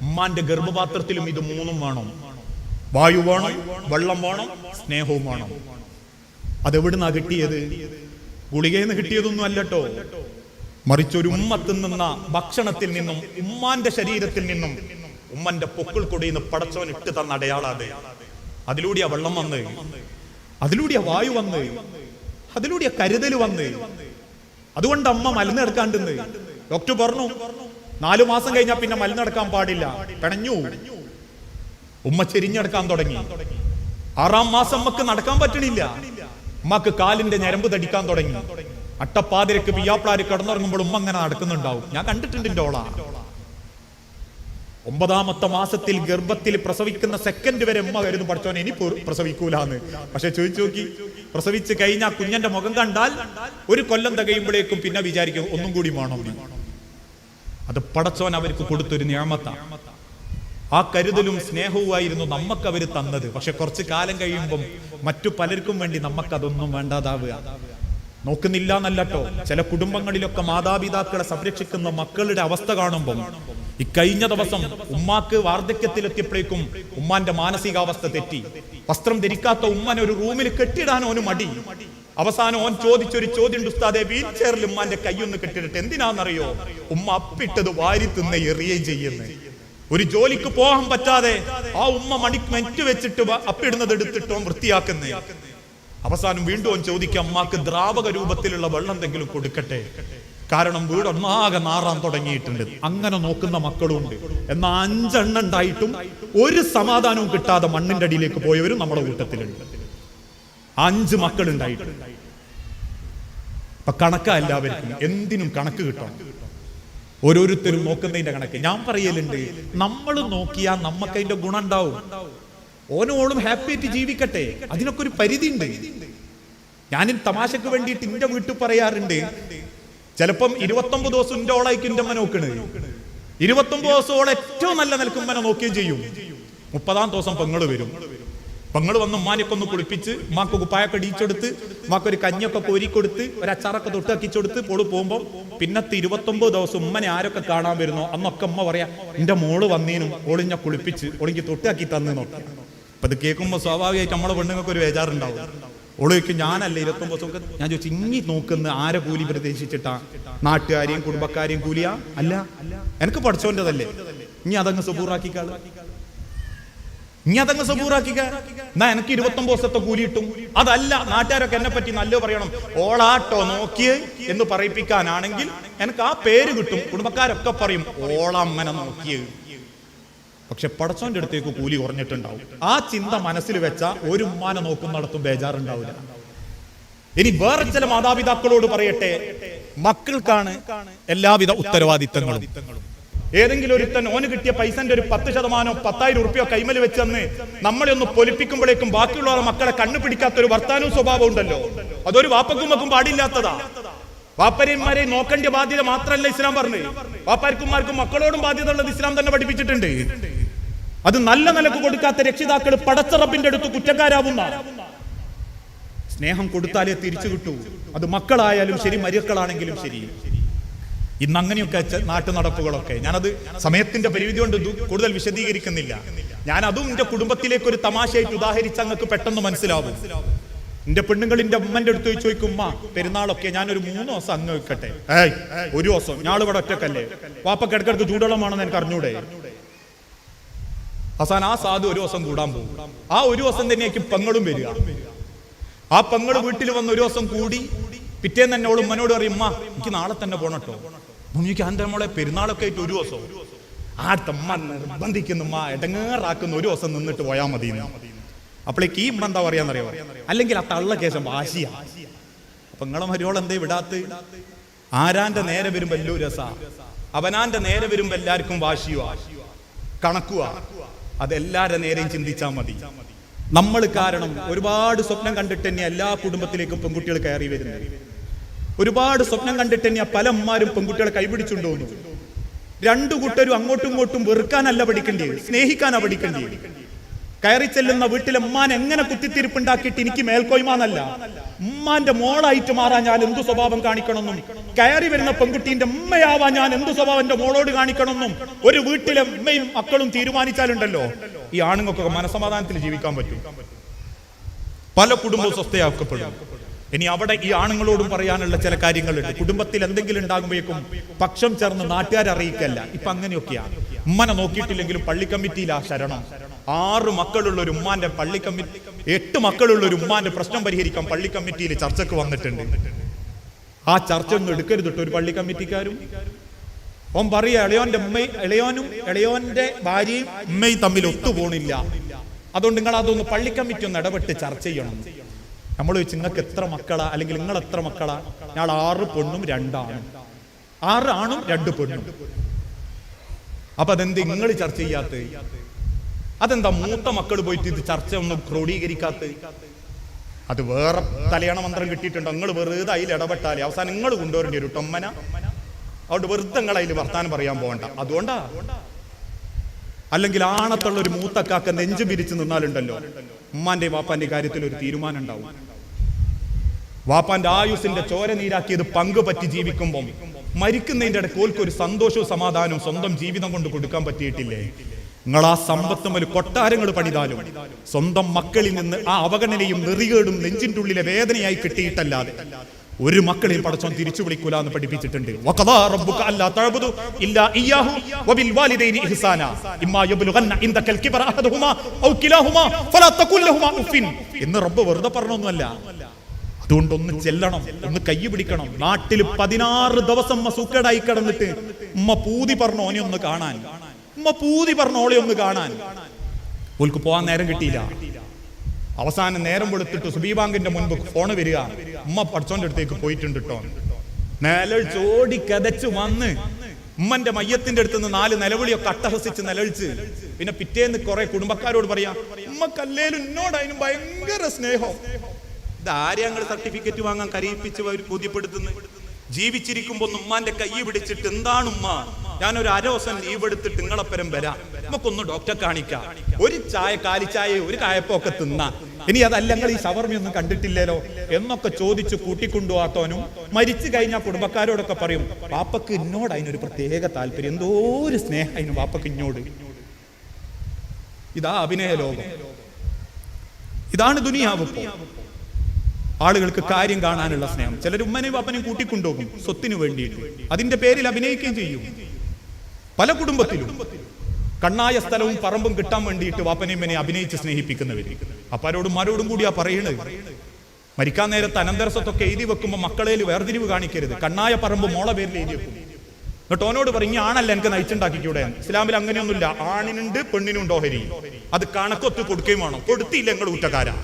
ഉമ്മാന്റെ ഗർഭപാത്രത്തിലും ഇത് മൂന്നും വേണം. വായു വേണം വെള്ളം വേണം സ്നേഹവും വേണം. അതെവിടുന്നാ കിട്ടിയത്? ഗുളികയിൽ കിട്ടിയതൊന്നും അല്ലട്ടോ. മറിച്ചൊരു ഉമ്മ തിന്നുന്ന ഭക്ഷണത്തിൽ നിന്നും ഉമ്മാന്റെ ശരീരത്തിൽ നിന്നും ഉമ്മന്റെ പൊക്കിൾ കൊടിയിൽ നിന്ന് പടച്ചവൻ ഇട്ട് തന്ന അടയാളാത്. അതിലൂടെയാ വെള്ളം വന്ന് അതിലൂടെയാ വായു വന്ന് അതിലൂടെയാ കരുതൽ വന്ന്. അതുകൊണ്ട് അമ്മ മലന്നെടുക്കാണ്ടെന്ന് ഡോക്ടർ പറഞ്ഞു നാലു മാസം കഴിഞ്ഞാൽ പിന്നെ മലന്നെടുക്കാൻ പാടില്ല. പിണഞ്ഞു. ഉമ്മ ചെരിഞ്ഞെടുക്കാൻ തുടങ്ങി. ആറാം മാസം അമ്മയ്ക്ക് നടക്കാൻ പറ്റണില്ല. ഉമ്മക്ക് കാലിന്റെ ഞരമ്പ് തടിക്കാൻ തുടങ്ങി. അട്ടപ്പാതിരക്ക് പിയാപ്ലാര് കിടന്നുറങ്ങുമ്പോൾ ഉമ്മ അങ്ങനെ നടക്കുന്നുണ്ടാവും. ഞാൻ കണ്ടിട്ടുണ്ട് എന്റെ ഓള. ഒമ്പതാമത്തെ മാസത്തിൽ ഗർഭത്തിൽ പ്രസവിക്കുന്ന സെക്കൻഡ് വരെ ഉമ്മ കരുതും പഠിച്ചോനെ ഇനി പ്രസവിക്കൂലാന്ന്. പക്ഷെ ചോദിച്ചു നോക്കി. പ്രസവിച്ച് കഴിഞ്ഞാൽ കുഞ്ഞന്റെ മുഖം കണ്ടാൽ ഒരു കൊല്ലം തികയുമ്പോഴേക്കും പിന്നെ വിചാരിക്കും ഒന്നും കൂടി വേണമെന്ന് അത് പടച്ചോൻ അവർക്ക് കൊടുത്തൊരു നിയമത്ത ആ കരുതലും സ്നേഹവുമായിരുന്നു നമുക്ക് അവർ തന്നത്. പക്ഷെ കുറച്ച് കാലം കഴിയുമ്പം മറ്റു പലർക്കും വേണ്ടി നമുക്കതൊന്നും വേണ്ടാതാവുക. നോക്കുന്നില്ല എന്നല്ലട്ടോ ചില കുടുംബങ്ങളിലൊക്കെ മാതാപിതാക്കളെ സംരക്ഷിക്കുന്ന മക്കളുടെ അവസ്ഥ കാണുമ്പോൾ കഴിഞ്ഞ ദിവസം ഉമ്മാക്ക് വാർദ്ധക്യത്തിലെത്തിയപ്പോഴേക്കും ഉമ്മാന്റെ മാനസികാവസ്ഥ തെറ്റി. വസ്ത്രം ധരിക്കാത്ത ഉമ്മനെ ഒരു റൂമിൽ കെട്ടിടാൻ ഓന് മടി. അവസാനം ഓൻ ചോദിച്ചൊരു ചോദ്യം ഉസ്താദെ വീൽ ചെയറിൽ ഉമ്മാന്റെ കൈയൊന്ന് കെട്ടിട്ട് എന്തിനാണെന്നറിയോ ഉമ്മ അപ്പിട്ടത് വാരി തിന്ന് എറിയുകയും ചെയ്യുന്നത് ഒരു ജോലിക്ക് പോകാൻ പറ്റാതെ ആ ഉമ്മ മണി മെറ്റ് വെച്ചിട്ട് അപ്പിടുന്നത് എടുത്തിട്ടോ വൃത്തിയാക്കുന്നേ. അവസാനം വീണ്ടും ഓൻ ചോദിക്കുക അമ്മാക്ക് ദ്രാവക രൂപത്തിലുള്ള വെള്ളം എന്തെങ്കിലും കൊടുക്കട്ടെ. കാരണം വീട് ഒന്നാകെ നാറാൻ തുടങ്ങിയിട്ടുണ്ട്. അങ്ങനെ നോക്കുന്ന മക്കളും ഉണ്ട്. എന്നാൽ അഞ്ചെണ്ണം ഉണ്ടായിട്ടും ഒരു സമാധാനവും കിട്ടാതെ മണ്ണിന്റെ അടിയിലേക്ക് പോയവരും നമ്മുടെ കൂട്ടത്തിലുണ്ട്. അഞ്ച് മക്കൾ ഉണ്ടായിട്ടുണ്ട് അപ്പൊ കണക്കാ എല്ലാവർക്കും. എന്തിനും കണക്ക് കിട്ടണം. ഓരോരുത്തരും നോക്കുന്നതിന്റെ കണക്ക്. ഞാൻ പറയലുണ്ട് നമ്മൾ നോക്കിയാൽ നമുക്ക് അതിന്റെ ഗുണം ഉണ്ടാവും. ഓനോളും ഹാപ്പി ആയിട്ട് ജീവിക്കട്ടെ. അതിനൊക്കെ ഒരു പരിധി ഉണ്ട് ഞാൻ തമാശക്ക് വേണ്ടിയിട്ട് എന്റെ വീട്ടിൽ പറയാറുണ്ട് ചിലപ്പം ഇരുപത്തൊമ്പത് ദിവസം എന്റെ ഓളായിക്കും എന്റെ അമ്മ നോക്കണ്. ഇരുപത്തൊമ്പത് ദിവസം ഓളെ ഏറ്റവും നല്ല നിൽക്കുമ്പനെ നോക്കുകയും ചെയ്യും. മുപ്പതാം ദിവസം പെങ്ങൾ വരും. പെങ്ങൾ വന്ന് ഉമ്മാനൊക്കെ ഒന്ന് കുളിപ്പിച്ച് ഉമ്മാക്ക് കുപ്പായൊക്കെ ഇടിച്ചെടുത്ത് ഉമ്മാക്ക് ഒരു കഞ്ഞൊക്കെ കോരിക്കൊടുത്ത് ഒരു അച്ചാറൊക്കെ തൊട്ടാക്കിച്ചെടുത്ത് പോൾ പോകുമ്പോൾ പിന്നത്തെ ഇരുപത്തൊമ്പത് ദിവസം ഉമ്മനെ ആരൊക്കെ കാണാൻ വരുന്നോ? അന്നൊക്കെ ഉമ്മ പറയാ എന്റെ മോൾ വന്നീനും ഓളിഞ്ഞ കുളിപ്പിച്ച് ഓളിക്ക് തൊട്ടാക്കി തന്നു നോക്കി അപ്പൊ ഇത് കേൾക്കുമ്പോൾ സ്വാഭാവികമായിട്ട് നമ്മളെ പെണ്ണുങ്ങൾക്ക് ഒരു ബേജാറുണ്ടാവും. ഓളിക്ക് ഞാനല്ല ഇരുപത്തൊമ്പത് ദിവസം ഞാൻ ചോദിച്ചു ഇങ്ങി നോക്കുന്ന ആരെ കൂലി പ്രതീക്ഷിച്ചിട്ടാ? നാട്ടുകാരെയും കുടുംബക്കാരെയും കൂലിയാ? അല്ല എനിക്ക് പഠിച്ചോന്റെതല്ലേ ഇനി അതങ്ങ് സുബൂറാക്കിക്കാൾ. ഇനി അതങ്ങ് സബൂറാക്കിക്ക. എന്നാ എനിക്ക് ഇരുപത്തൊമ്പത് ദിവസത്തെ കൂലി കിട്ടും. അതല്ല നാട്ടുകാരൊക്കെ എന്നെ പറ്റി നല്ല പറയണം. ഓളാട്ടോ നോക്കിയേ എന്ന് പറയിപ്പിക്കാനാണെങ്കിൽ എനിക്ക് ആ പേര് കിട്ടും. കുടുംബക്കാരൊക്കെ പറയും ഓളമ്മനെ നോക്കിയേ. പക്ഷെ പടച്ചോന്റെ അടുത്തേക്ക് കൂലി കുറഞ്ഞിട്ടുണ്ടാവും. ആ ചിന്ത മനസ്സിൽ വെച്ച ഒരു ഉമ്മാനെ നോക്കുന്നിടത്തും ബേജാറുണ്ടാവില്ല. ഇനി വേറെ ചില മാതാപിതാക്കളോട് പറയട്ടെ. മക്കൾക്കാണ് എല്ലാവിധ ഉത്തരവാദിത്തങ്ങളും. ഏതെങ്കിലും ഒരുത്തൻ ഓന് കിട്ടിയ പൈസന്റെ ഒരു പത്ത് ശതമാനോ പത്തായിരം ഉറുപ്പിയോ കൈമൽ വെച്ച് തന്ന് നമ്മളെ ഒന്ന് പൊലിപ്പിക്കുമ്പോഴേക്കും ബാക്കിയുള്ള മക്കളെ കണ്ണു പിടിക്കാത്ത ഒരു വർത്താനവും സ്വഭാവം ഉണ്ടല്ലോ. അതൊരു വാപ്പക്കുമ്മക്കും പാടില്ലാത്തതാ. വാപ്പരന്മാരെ നോക്കേണ്ട ബാധ്യത മാത്രമല്ല ഇസ്ലാം പറഞ്ഞു. വാപ്പാർക്കുമാർക്കും മക്കളോടും ബാധ്യത ഉള്ളത് ഇസ്ലാം തന്നെ പഠിപ്പിച്ചിട്ടുണ്ട്. അത് നല്ല നിലയ്ക്ക് കൊടുക്കാത്ത രക്ഷിതാക്കൾ പടച്ചറപ്പിന്റെ അടുത്ത് കുറ്റക്കാരാവുന്ന. സ്നേഹം കൊടുത്താലേ തിരിച്ചു കിട്ടൂ. അത് മക്കളായാലും ശരി മരുക്കളാണെങ്കിലും ശരി. ഇന്ന് അങ്ങനെയൊക്കെ നാട്ടു നടപ്പുകളൊക്കെ ഞാനത് സമയത്തിന്റെ പരിമിതി കൊണ്ട് കൂടുതൽ വിശദീകരിക്കുന്നില്ല. ഞാൻ അതും എന്റെ കുടുംബത്തിലേക്ക് ഒരു തമാശയായിട്ട് ഉദാഹരിച്ച അങ്ങക്ക് പെട്ടെന്ന് മനസ്സിലാവും. എന്റെ പെണ്ണുങ്ങൾ എന്റെ ഉമ്മന്റെ അടുത്ത് ചോദിച്ചു ചോദിക്കും ഉമ്മ പെരുന്നാളൊക്കെ ഞാൻ ഒരു മൂന്ന് ദിവസം അങ്ങ് വെക്കട്ടെ ഏയ് ഒരു ദിവസം. ഞാളിവിടെ ഒറ്റക്കല്ലേ? വാപ്പക്ക് ഇടക്കിടക്ക് ചൂടുവെള്ളമാണെന്ന് എനിക്ക് അറിഞ്ഞൂടെ? അവസാന ആ സാധു ഒരു ദിവസം കൂടാൻ പോകും. ആ ഒരു ദിവസം തന്നെയായിരിക്കും പെങ്ങളും വരിക. ആ പെങ്ങൾ വീട്ടിൽ വന്ന് ഒരു ദിവസം കൂടി പിറ്റേന്ന് തന്നെ ഓളും ഉമ്മനോട് പറയും ഉമ്മ എനിക്ക് നാളെ തന്നെ പോണട്ടോ മുന്നിക്ക് അന്റെ മോളെ പെരുന്നാളൊക്കെ ആയിട്ട് ഒരു ദിവസം. ആ തമ്മ നിർബന്ധിക്കുന്നു മാ ഇടങ്ങേറാക്കുന്ന ഒരു ദിവസം നിന്നിട്ട് പോയാൽ മതി അപ്പോഴേക്ക് ഈ ഇവിടെ എന്താ പറയാന്നറിയോ? അല്ലെങ്കിൽ ആ തള്ള കേശം വാശിയാ. അപ്പൊ നിങ്ങളെ മരിയോൾ എന്തേ വിടാത്ത്? ആരാന്റെ നേരെ വരുമ്പോ എല്ലോ രസ. അവനാന്റെ നേരെ വരുമ്പോ എല്ലാവർക്കും വാശിയുവാ. കണക്കുവാ. അതെല്ലാരുടെ നേരെയും ചിന്തിച്ചാൽ മതി. നമ്മൾ കാരണം ഒരുപാട് സ്വപ്നം കണ്ടിട്ട് തന്നെ എല്ലാ കുടുംബത്തിലേക്കും പെൺകുട്ടികൾ കയറി വരുന്നത്. ഒരുപാട് സ്വപ്നം കണ്ടിട്ട് തന്നെയാ പല അമ്മമാരും പെൺകുട്ടികളെ കൈപിടിച്ചുണ്ടോന്നു രണ്ടു കൂട്ടരും അങ്ങോട്ടും ഇങ്ങോട്ടും വെറുക്കാനല്ല പഠിക്കേണ്ടത് സ്നേഹിക്കാനാ പഠിക്കേണ്ടത് കയറി ചെല്ലുന്ന വീട്ടിലെ ഉമ്മാൻ എങ്ങനെ കുത്തിത്തിരിപ്പുണ്ടാക്കിയിട്ട് എനിക്ക് മേൽക്കോയ്മാന്നല്ല. ഉമ്മാന്റെ മോളായിട്ട് മാറാൻ ഞാൻ എന്തു സ്വഭാവം കാണിക്കണമെന്നും കയറി വരുന്ന പെൺകുട്ടീന്റെ ഉമ്മയാവാൻ ഞാൻ എന്തു സ്വഭാവം എന്റെ മോളോട് കാണിക്കണമെന്നും ഒരു വീട്ടിലെ ഉമ്മയും മക്കളും തീരുമാനിച്ചാലുണ്ടല്ലോ. ഈ ആണുങ്ങൾക്കൊക്കെ മനസമാധാനത്തിൽ ജീവിക്കാൻ പറ്റും. പല കുടുംബവും സ്വസ്ഥയാക്കപ്പെടും. ഇനി അവിടെ ഈ ആണുങ്ങളോടും പറയാനുള്ള ചില കാര്യങ്ങളുണ്ട്. കുടുംബത്തിൽ എന്തെങ്കിലും ഉണ്ടാകുമ്പോഴേക്കും പക്ഷം ചേർന്ന് നാട്ടുകാരെ അറിയിക്കല്ല. ഇപ്പൊ അങ്ങനെയൊക്കെയാണ്. ഉമ്മനെ നോക്കിയിട്ടില്ലെങ്കിലും പള്ളി കമ്മിറ്റിയിലാ ശരണം. ആറ് മക്കളുള്ള ഒരു ഉമ്മാന്റെ പള്ളി കമ്മിറ്റി എട്ട് മക്കളുള്ള ഒരു ഉമ്മാന്റെ പ്രശ്നം പരിഹരിക്കാൻ പള്ളി കമ്മിറ്റിയിൽ ചർച്ചക്ക് വന്നിട്ടുണ്ട്. ആ ചർച്ച ഒന്നും എടുക്കരുത് കേട്ടോ ഒരു പള്ളി കമ്മിറ്റിക്കാരും? ഓം പറയാ ഇളയോന്റെ ഉമ്മയും ഇളയോനും ഇളയോന്റെ ഭാര്യയും ഉമ്മയും തമ്മിൽ ഒത്തുപോണില്ല. അതുകൊണ്ട് നിങ്ങൾ അതൊന്ന് പള്ളി കമ്മിറ്റി ഒന്ന് ഇടപെട്ട് ചർച്ച ചെയ്യണം. നമ്മൾ ചോദിച്ചു നിങ്ങൾക്ക് എത്ര മക്കളാ? അല്ലെങ്കിൽ നിങ്ങൾ എത്ര മക്കളാ? ഞാൻ ആറ് പെണ്ണും രണ്ടാണ്. ആറ് ആണും രണ്ട് പെണ്ണും. അപ്പൊ അതെന്ത് നിങ്ങൾ ചർച്ച ചെയ്യാത്ത അതെന്താ മൂത്ത മക്കൾ പോയിട്ട് ഇത് ചർച്ച ഒന്നും ക്രോഡീകരിക്കാത്ത അത് വേറെ തലയണ മന്ത്രം കിട്ടിയിട്ടുണ്ടോ. നിങ്ങൾ വെറുതെ അതിൽ ഇടപെട്ടാലേ. അവസാനം നിങ്ങൾ കൊണ്ടുവരേണ്ടി ഒരു ടൊമ്മന അതുകൊണ്ട് വെറുതെ നിങ്ങൾ അതിൽ വർത്താനം പറയാൻ പോകണ്ട. അതുകൊണ്ടാ. അല്ലെങ്കിൽ ആണത്തുള്ള ഒരു മൂത്തക്കാക്ക നെഞ്ചു പിരിച്ചു നിന്നാലുണ്ടല്ലോ. ഉമ്മാന്റെ വാപ്പാന്റെ കാര്യത്തിൽ ഒരു തീരുമാനം ഉണ്ടാവും വാപ്പാന്റെ ആയുസിന്റെ ചോര നീരാക്കിയത് പങ്ക് പറ്റി ജീവിക്കുമ്പോൾ മരിക്കുന്നതിന്റെ ഇടയ്ക്ക് ഓൽക്ക് ഒരു സന്തോഷവും സമാധാനവും സ്വന്തം ജീവിതം കൊണ്ട് കൊടുക്കാൻ പറ്റിയിട്ടില്ലേ? നിങ്ങൾ ആ സമ്പത്തും ഒരു കൊട്ടാരങ്ങൾ പണിതാലും സ്വന്തം മക്കളിൽ നിന്ന് ആ അവഗണനയും നെറികേടും നെഞ്ചിന്റെ ഉള്ളിലെ വേദനയായി കിട്ടിയിട്ടല്ലാതെ ഒരു മക്കളെയും പടച്ചോൻ തിരിച്ചു വിളിക്കൂല എന്ന് പഠിപ്പിച്ചിട്ടുണ്ട്. എന്ന് റബ്ബ് വെറുതെ പറഞ്ഞൊന്നുമല്ല. അതുകൊണ്ട് ഒന്ന് ചെല്ലണം ഒന്ന് കൈ പിടിക്കണം. നാട്ടിൽ പതിനാറ് ദിവസം ഉമ്മ സൂക്കേടായി കിടന്നിട്ട് ഉമ്മ പൂതി പറഞ്ഞു ഓനെ ഒന്ന് കാണാൻ. ഉമ്മ പൂതി പറഞ്ഞു ഓളെ ഒന്ന് കാണാൻ. ഓൽക്ക് പോവാൻ നേരം കിട്ടിയില്ല. അവസാനം നേരം വെളുത്തിട്ട് സുബീബാങ്കിന്റെ മുൻപ് ഫോണ് വരിക. ഉമ്മ പഠിച്ചോന്റെ അടുത്തേക്ക് പോയിട്ടുണ്ട് കേട്ടോ നിലൾ ചോടി കതച്ച് വന്ന് ഉമ്മന്റെ മയ്യത്തിന്റെ അടുത്ത് നിന്ന് നാല് നിലവിളിയൊക്കെ അട്ടഹസിച്ച് നിലവിളിച്ച് പിന്നെ പിറ്റേന്ന് കുറെ കുടുംബക്കാരോട് പറയാ ഉമ്മ കല്ലേലും എന്നോട് അതിന് ഭയങ്കര സ്നേഹം. ഇത് ഞങ്ങൾ സർട്ടിഫിക്കറ്റ് വാങ്ങാൻ കരയിപ്പിച്ച് അവർ ബോധ്യപ്പെടുത്തുന്നു? ജീവിച്ചിരിക്കുമ്പോ ഒന്ന് ഉമ്മാന്റെ കൈ പിടിച്ചിട്ട് എന്താണ് ഉമ്മ? ഞാനൊരു അരവസം ലീവ് എടുത്തിട്ട് നിങ്ങളെപ്പരം വരാം. നമുക്കൊന്ന് ഡോക്ടറെ കാണിക്കാം. ഒരു ചായ കാലിച്ചായ ഒരു കായപ്പൊക്കെ തിന്നാ. ഇനി അതല്ല ഞങ്ങൾ ഈ ഷവർമയൊന്നും കണ്ടിട്ടില്ലല്ലോ എന്നൊക്കെ ചോദിച്ച് കൂട്ടിക്കൊണ്ടുപോകാത്തവനും മരിച്ചു കഴിഞ്ഞാൽ കുടുംബക്കാരോടൊക്കെ പറയും പാപ്പക്ക് ഇന്നോട് അതിനൊരു പ്രത്യേക താല്പര്യം എന്തോ ഒരു സ്നേഹം അതിന് പാപ്പക്ക് ഇന്നോട്. ഇതാ അഭിനയ ലോകം. ഇതാണ് ദുനിയാവ് ആളുകൾക്ക് കാര്യം കാണാനുള്ള സ്നേഹം. ചിലർ ഉമ്മനെയും പാപ്പനെയും കൂട്ടിക്കൊണ്ടുപോകും സ്വത്തിനു വേണ്ടിയിട്ട്. അതിന്റെ പേരിൽ അഭിനയിക്കുകയും ചെയ്യും. പല കുടുംബത്തിലും. കണ്ണായ സ്ഥലവും പറമ്പും കിട്ടാൻ വേണ്ടിയിട്ട് വാപ്പനെയും ഇവനെ അഭിനയിച്ച് സ്നേഹിപ്പിക്കുന്നവര്. അപ്പാരോടും മാരോടും കൂടിയാ പറയുന്നത് മരിക്കാൻ നേരത്തെ അനന്തരസത്തൊക്കെ എഴുതി വെക്കുമ്പോൾ മക്കളേൽ വേർതിരിവ് കാണിക്കരുത്. കണ്ണായ പറമ്പ് മോളെ പേരിൽ എഴുതി വെക്കും. എന്നിട്ട് ഓനോട് പറയും ആണല്ല എനിക്ക് നയിച്ചുണ്ടാക്കിക്കൂടെ? ഇസ്ലാമിൽ അങ്ങനെയൊന്നുമില്ല. ആണിനുണ്ട് പെണ്ണിനുണ്ട് ഓഹരി. അത് കണക്കൊത്ത് കൊടുക്കുകയും വേണം. കൊടുത്തില്ല ഞങ്ങൾ ഊറ്റക്കാരാ.